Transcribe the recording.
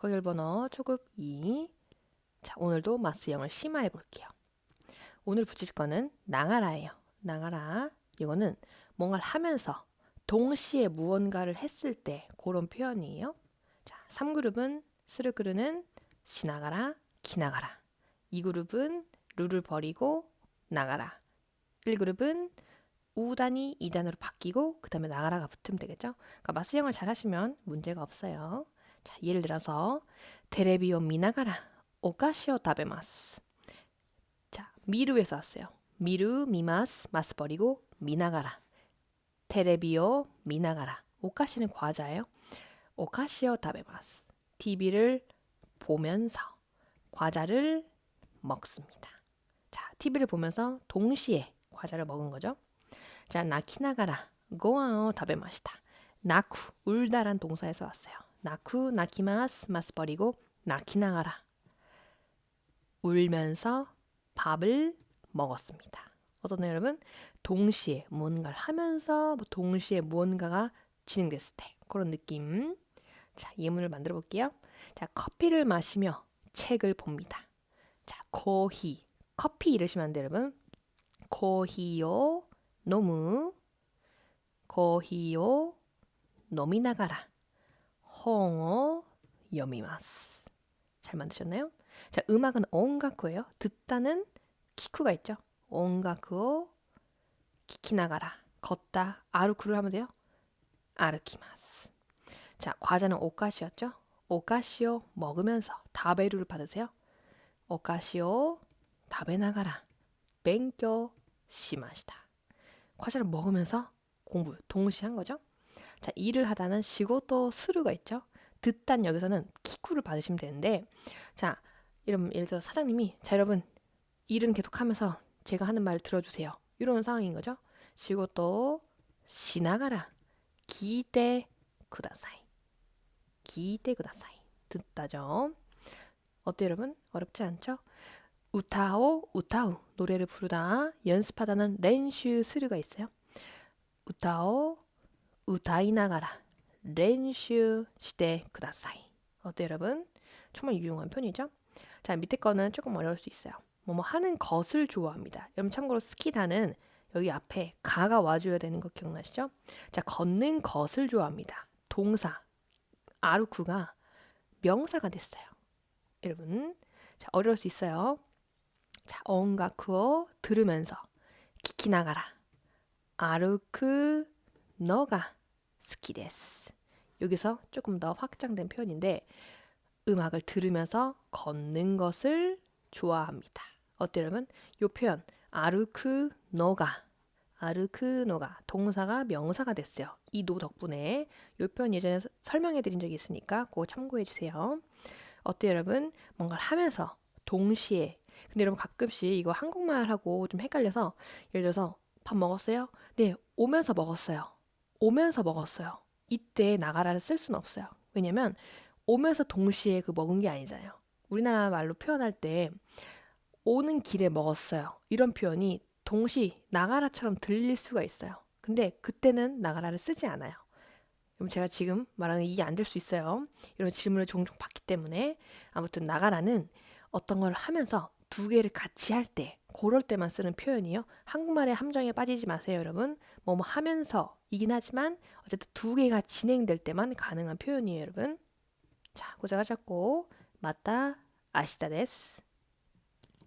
국가결 번호 초급 2. 자, 오늘도 마스형을 심화해 볼게요. 오늘 붙일 거는 낭아라예요. 낭아라. 이거는 뭔가를 하면서 동시에 무언가를 했을 때 그런 표현이에요. 자, 3그룹은 스르그르는 지나가라, 기나가라. 2그룹은 룰을 버리고 나가라. 1그룹은 우단이 2단으로 바뀌고 그 다음에 나가라가 붙으면 되겠죠. 그러니까 마스형을 잘 하시면 문제가 없어요. 자, 예를 들어서 테레비오 미나가라 오카시오 타베마스. 자, 미루에서 왔어요. 미루 미마스 마스 버리고 미나가라. 테레비오 미나가라. 오카시는 과자예요. 오카시오 타베마스. TV를 보면서 과자를 먹습니다. 자, TV를 보면서 동시에 과자를 먹은 거죠. 자, 나키나가라 고아오 타베마시다. 나쿠 울다란 동사에서 왔어요. 나쿠 나키마스 마스 버리고 나키나가라 울면서 밥을 먹었습니다. 어떤 여러분 동시에 무언가를 하면서 뭐 동시에 무언가가 진행됐을 때 그런 느낌. 자 예문을 만들어 볼게요. 자 커피를 마시며 책을 봅니다. 자 코히 커피 이러시면 안 돼요 여러분. 코히요 노무 코히요 노미나가라 홍어 여미마스 잘 만드셨나요? 자 음악은 온가쿠예요. 듣다는 키쿠가 있죠. 온가쿠を 키키나가라 걷다 아루쿠를 하면 돼요. 아르키마스 자 과자는 오카시였죠. 오카시오 먹으면서 다베루를 받으세요. 오카시오 다베나가라 뱅교 시마시다 과자를 먹으면서 공부 동시에 한 거죠. 자, 일을 하다는 시고또 스루가 있죠. 듣단 여기서는 키쿠를 받으시면 되는데 자, 이런 예를 들어 사장님이 자, 여러분 일은 계속하면서 제가 하는 말을 들어주세요. 이런 상황인 거죠. 시고또 시나가라 기대 구다사이 기대 구다사이 듣다죠. 어때 여러분? 어렵지 않죠? 우타오 우타우 노래를 부르다 연습하다는 렌슈 스르가 있어요. 우타오 우타이나가라 렌슈 시대 구다사이 어때 여러분? 정말 유용한 편이죠? 자 밑에 거는 조금 어려울 수 있어요. 뭐뭐 하는 것을 좋아합니다. 여러분 참고로 스키다는 여기 앞에 가가 와줘야 되는 거 기억나시죠? 자 걷는 것을 좋아합니다. 동사 아루쿠가 명사가 됐어요. 여러분 자 어려울 수 있어요. 자, 온가쿠を 들으면서 키키나가라 아르크 너가 스키데스. 여기서 조금 더 확장된 표현인데 음악을 들으면서 걷는 것을 좋아합니다. 어때려면 요 표현 아르크 너가 아르크 너가 동사가 명사가 됐어요. 이 노 덕분에 요 표현 예전에 설명해 드린 적이 있으니까 그거 참고해 주세요. 어때요, 여러분? 뭔가를 하면서 동시에 근데 여러분 가끔씩 이거 한국말하고 좀 헷갈려서 예를 들어서 밥 먹었어요? 네, 오면서 먹었어요. 오면서 먹었어요. 이때 나가라를 쓸 수는 없어요. 왜냐면 오면서 동시에 그 먹은 게 아니잖아요. 우리나라 말로 표현할 때 오는 길에 먹었어요. 이런 표현이 동시 나가라처럼 들릴 수가 있어요. 근데 그때는 나가라를 쓰지 않아요. 그럼 제가 지금 말하는 이해 안 될 수 있어요. 이런 질문을 종종 받기 때문에 아무튼 나가라는 어떤 걸 하면서 두 개를 같이 할 때, 그럴 때만 쓰는 표현이에요. 한국말의 함정에 빠지지 마세요, 여러분. 뭐 뭐 하면서 이긴 하지만 어쨌든 두 개가 진행될 때만 가능한 표현이에요, 여러분. 자, 고생하셨고, 맞다, 아시다 데스.